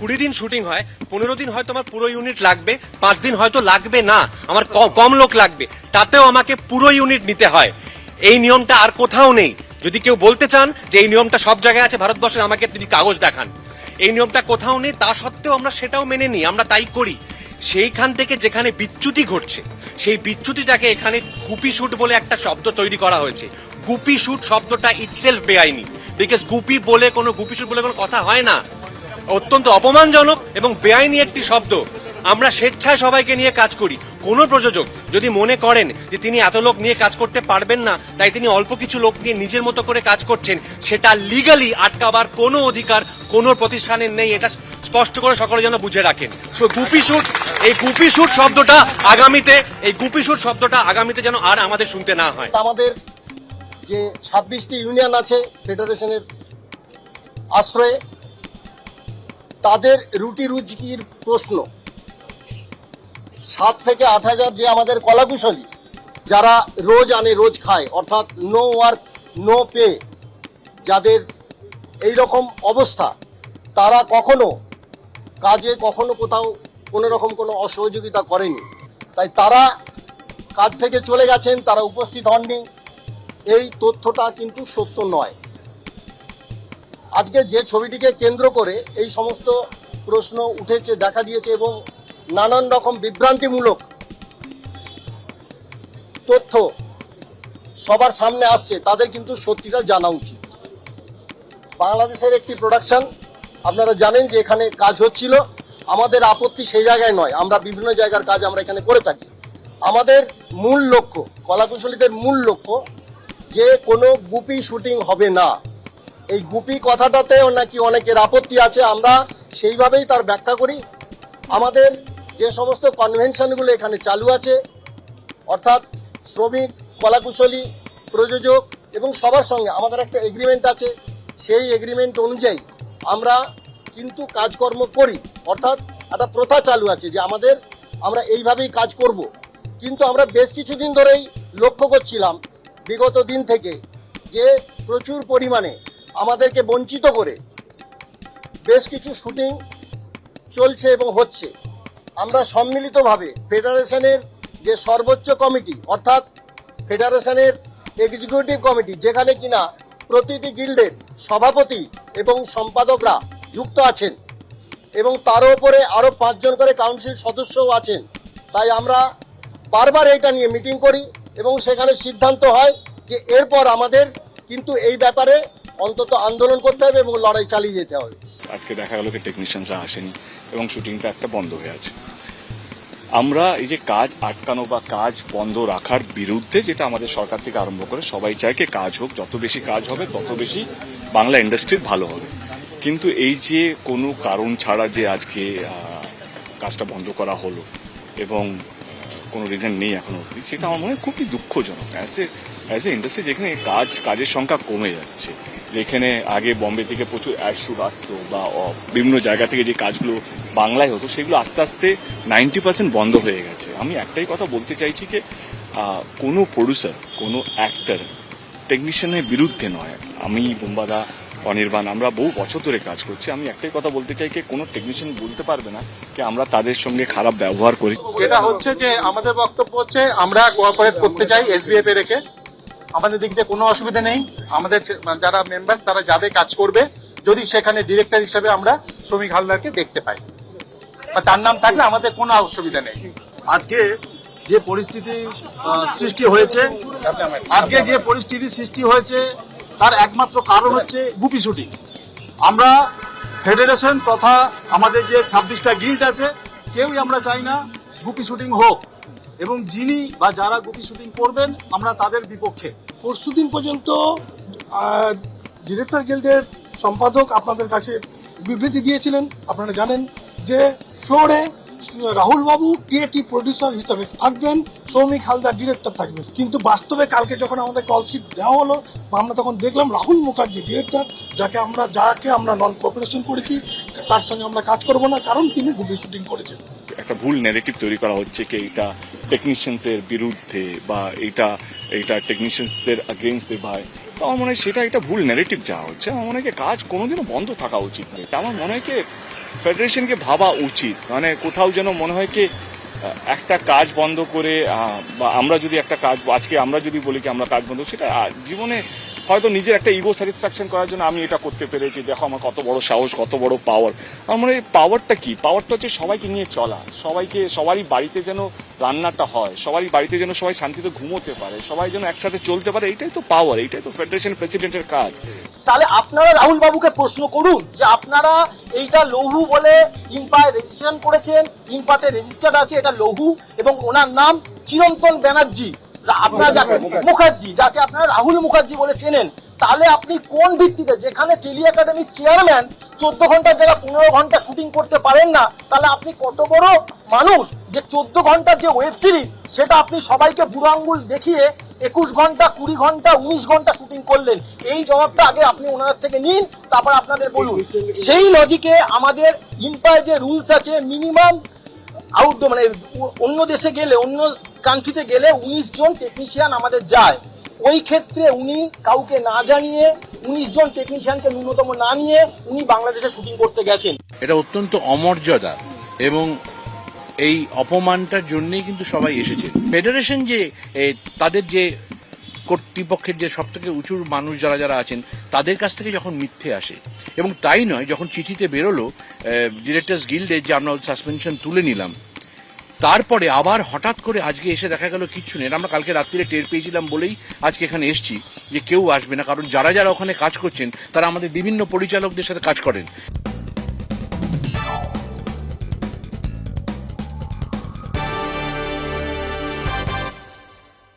কুড়ি দিন শুটিং হয়, পনেরো দিন হয়তো আমার পুরো ইউনিট লাগবে, পাঁচ দিন হয়তো লাগবে না, আমার কম লোক লাগবে, তাতেও আমাকে পুরো ইউনিট নিতে হয়। এই নিয়মটা আর কোথাও নেই। যদি কেউ বলতে চান যে এই নিয়মটা সব জায়গায় আছে, ভারতবর্ষে আমাকে তিনি কাগজ দেখান। এই নিয়মটা কোথাও নেই, তা সত্ত্বেও আমরা সেটাও মেনে নিই, আমরা তাই করি। সেইখান থেকে যেখানে বিচ্যুতি ঘটছে, সেই বিচ্যুতিটাকে এখানে গুপি শুট বলে একটা শব্দ তৈরি করা হয়েছে। গুপি শুট শব্দটা ইটসেলফ বেআইনি। বিকজ গুপি বলে কোনো, গুপি শুট বলে কোনো কথা হয় না। অত্যন্ত অপমানজনক এবং বেআইনি একটি শব্দ। আমরা স্বেচ্ছায় সবাইকে নিয়ে কাজ করি। কোনো প্রযোজক যদি মনে করেন যে তিনি এত লোক নিয়ে কাজ করতে পারবেন না, তাই তিনি অল্প কিছু লোক নিয়ে নিজের মতো করে কাজ করছেন, সেটা লিগালি আটকাবার কোনো অধিকার, কোনো প্রতিষ্ঠানের নেই। এটা স্পষ্ট করে সকলে যেন বুঝে রাখেন। সো গুপি শুট, এই গুপি শুট শব্দটা আগামীতে, এই গুপি শুট শব্দটা আগামীতে যেন আর আমাদের শুনতে না হয়। আমাদের যে ছাব্বিশটি ইউনিয়ন আছে, ফেডারেশনের আশ্রয়ে তাদের রুটি রুজির প্রশ্ন। সাত থেকে আট হাজার যে আমাদের কলাকুশলী, যারা রোজ আনে, রোজ খায়, অর্থাৎ নো ওয়ার্ক নো পে যাদের এই রকম অবস্থা, তারা কখনো কাজে, কখনো কোথাও কোনো রকম কোনো অসহযোগিতা করেনি। তাই তারা কাজ থেকে চলে গেছেন, তারা উপস্থিত হননি। এই তথ্যটা কিন্তু সত্য নয়। আজকে যে ছবিটিকে কেন্দ্র করে এই সমস্ত প্রশ্ন উঠেছে, দেখা দিয়েছে এবং নানান রকম বিভ্রান্তিমূলক তথ্য সবার সামনে আসছে, তাদের কিন্তু সত্যিটা জানা উচিত। বাংলাদেশের একটি প্রোডাকশন আপনারা জানেন যে এখানে কাজ হচ্ছিল। আমাদের আপত্তি সেই জায়গায় নয়, আমরা বিভিন্ন জায়গার কাজ আমরা এখানে করে থাকি। আমাদের মূল লক্ষ্য, কলাকুশলীদের মূল লক্ষ্য যে কোনো গুপি শুটিং হবে না। এই গুপি কথাটাতেও নাকি অনেকের আপত্তি আছে, আমরা সেইভাবেই তার ব্যাখ্যা করি। আমাদের যে সমস্ত কনভেনশনগুলো এখানে চালু আছে, অর্থাৎ শ্রমিক, কলাকুশলী, প্রযোজক এবং সবার সঙ্গে আমাদের একটা এগ্রিমেন্ট আছে, সেই এগ্রিমেন্ট অনুযায়ী আমরা কিন্তু কাজকর্ম করি। অর্থাৎ একটা প্রথা চালু আছে যে আমাদের আমরা এইভাবেই কাজ করব। কিন্তু আমরা বেশ কিছুদিন ধরেই লক্ষ্য করছিলাম, বিগত দিন থেকে, যে প্রচুর পরিমাণে আমাদেরকে বঞ্চিত করে বেশ কিছু শুটিং চলছে এবং হচ্ছে। আমরা সম্মিলিতভাবে ফেডারেশনের যে সর্বোচ্চ কমিটি, অর্থাৎ ফেডারেশনের এক্সিকিউটিভ কমিটি, যেখানে কিনা প্রতিটি গিল্ডের সভাপতি এবং সম্পাদকরা যুক্ত আছেন এবং তার উপরে আরও পাঁচজন করে কাউন্সিল সদস্যও আছেন। তাই আমরা বারবার এটা নিয়ে মিটিং করি এবং সেখানে সিদ্ধান্ত হয় যে এরপর আমাদের কিন্তু এই ব্যাপারে অন্তত আন্দোলন করতে হবে এবং লড়াই চালিয়ে যেতে হবে। আজকে দেখা গেল কি টেকনিশিয়ানসরা আসেনি এবং শুটিংটা একটা বন্ধ হয়ে আছে। আমরা এই যে কাজ আটকানো বা কাজ বন্ধ রাখার বিরুদ্ধে যেটা আমাদের সরকার থেকে আরম্ভ করে, সবাই চায় কি কাজ হোক, যত বেশি কাজ হবে, তত বেশি বাংলা ইন্ডাস্ট্রির ভালো হবে। কিন্তু এই যে কোনো কারণ ছাড়া যে আজকে কাজটা বন্ধ করা হলো এবং কোনো রিজন নেই এখনও অবধি, সেটা আমার মনে হয় খুবই দুঃখজনক। As a as a industry যেখানে কাজ, কাজের সংখ্যা কমে যাচ্ছে যেখানে আগে বম্বে থেকে প্রচুর অ্যাড আসতো বা বিভিন্ন জায়গা থেকে যে কাজগুলো বাংলায় হতো, সেগুলো আস্তে আস্তে নাইনটি পার্সেন্ট বন্ধ হয়ে গেছে। আমি একটাই কথা বলতে চাইছি যে কোনো প্রডিউসার কোনো অ্যাক্টার টেকনিশিয়ানের বিরুদ্ধে নয়। আমি বোম্বাদা, অনির্বাণ, আমরা বহু বছর ধরে কাজ করছি। আমি একটাই কথা বলতে চাই যে, কোনো টেকনিশিয়ান বলতে পারবে না যে, আমরা তাদের সঙ্গে খারাপ ব্যবহার করি। যেটা হচ্ছে যে, আমাদের বক্তব্য হচ্ছে, আমরা কোঅপারেট করতে চাই এসবিএফ রেখে। আমাদের দিক দিয়ে কোনো অসুবিধা নেই। আমাদের যারা মেম্বার্স তারা যাবে কাজ করবে, যদি সেখানে ডিরেক্টর হিসেবে আমরা শ্রমিক হালদারকে দেখতে পাই। বা তার নাম থাকলে আমাদের কোনো অসুবিধা নেই। আজকে যে পরিস্থিতি সৃষ্টি হয়েছে, আজকে যে পরিস্থিতি সৃষ্টি হয়েছে, তার একমাত্র কারণ হচ্ছে গুপি শুটিং। আমরা ফেডারেশন তথা আমাদের যে ছাব্বিশটা গিল্ড আছে, কেউই আমরা চাই না গুপি শুটিং হোক। এবং যিনি বা যারা গুপি শুটিং করবেন আমরা তাদের বিপক্ষে। পরশুদিন পর্যন্ত ডিরেক্টর গিল্ডের সম্পাদক আপনাদের কাছে বিবৃতি দিয়েছিলেন। আপনারা জানেন যে ফ্লোরে রাহুল বাবু ক্রিয়েটিভ প্রডিউসার হিসাবে থাকবেন সৌমিক হালদার ডিরেক্টর থাকবেন। কিন্তু বাস্তবে কালকে যখন আমাদের কলশিট দেওয়া হলো বা আমরা তখন দেখলাম রাহুল মুখার্জি ডিরেক্টর যাকে আমরা যাকে আমরা নন কোঅপারেশন করেছি তার সঙ্গে আমরা কাজ করব না কারণ তিনি গুবি শুটিং করেছেন। একটা ভুল নেগেটিভ তৈরি করা হচ্ছে কি এটা টেকনিশিয়ানসের বিরুদ্ধে বা এটা এটা টেকনিশিয়ানসদের আগেনস্টে বা তো আমার মনে হয় সেটা একটা ভুল ন্যারেটিভ যাওয়া হচ্ছে। আমার মনে হয় কাজ কোনোদিনও বন্ধ থাকা উচিত নয়। আমার মনে হয় কি ফেডারেশনকে ভাবা উচিত। মানে কোথাও যেন মনে হয় কি একটা কাজ বন্ধ করে বা আমরা যদি একটা কাজ, আজকে আমরা যদি বলি কি আমরা কাজ বন্ধ, সেটা জীবনে হয়তো নিজের একটা ইগো স্যাটিসফ্যাকশন করার জন্য আমি এটা করতে পেরেছি। দেখো আমার কত বড় সাহস, কত বড় পাওয়ার আমার এই পাওয়ারটা কি? পাওয়ারটা হচ্ছে সবাইকে নিয়ে চলা। সবাইকে, সবারই বাড়িতে যেন রান্নাটা হয়, সবারই বাড়িতে যেন সবাই শান্তিতে ঘুমোতে পারে, সবাই যেন একসাথে চলতে পারে এটাই তো পাওয়ার এইটাই তো ফেডারেশন প্রেসিডেন্টের কাজ। তাহলে আপনারা রাহুল বাবুকে প্রশ্ন করুন যে আপনারা এইটা লৌহু বলে ইম্পায় রেজিস্ট্রেশন করেছেন, ইম্পাতে রেজিস্টার্ড আছে এটা লৌহু এবং ওনার নাম চিরন্তন ব্যানার্জি। আপনারা যাকে মুখার্জি, যাকে আপনারা রাহুল মুখার্জি বলে চেনেন, তাহলে আপনি কোন ভিত্তিতে, যেখানে টেলি একাডেমির চেয়ারম্যান চোদ্দ ঘণ্টার জায়গায় পনেরো ঘণ্টা শুটিং করতে পারেন না, তাহলে আপনি কত বড় মানুষ যে চোদ্দ ঘণ্টার যে ওয়েব সিরিজ সেটা আপনি সবাইকে বুড়ো আঙ্গুল দেখিয়ে একুশ ঘণ্টা, কুড়ি ঘণ্টা, উনিশ ঘণ্টা শুটিং করলেন। এই জবাবটা আগে আপনি ওনার থেকে নিন, তারপর আপনাদের বলুন। সেই লজিকে আমাদের ইম্পায়ার যে রুলস আছে মিনিমাম আউটডোর মানে অন্য দেশে গেলে অন্য কান্ট্রিতে গেলে উনিশ জন টেকনিশিয়ান আমাদের যায়। ওই ক্ষেত্রে উনি কাউকে না জানিয়ে, উনিশ জন টেকনিশিয়ানকে ন্যূনতম না নিয়ে উনি বাংলাদেশে শুটিং করতে গেছেন। এটা অত্যন্ত অমর্যাদা এবং এই অপমানটার জন্যই কিন্তু সবাই এসেছে। ফেডারেশন যে তাদের যে কর্তৃপক্ষের যে সব থেকে উঁচুর মানুষ যারা যারা আছেন, তাদের কাছ থেকে যখন মিথ্যে আসে, এবং তাই নয়, যখন চিঠিতে বেরোলো ডিরেক্টর্স গিল্ডে যে আমরা সাসপেনশন তুলে নিলাম তারপরে আবার হঠাৎ করে আজকে এসে দেখা গেল কিচ্ছু নেই। আমরা কালকে রাত্রিরে টের পেয়েছিলাম বলেই আজকে এখানে এসছি যে কেউ আসবে না, কারণ যারা যারা ওখানে কাজ করছেন, তারা আমাদের বিভিন্ন পরিচালকদের সাথে কাজ করেন।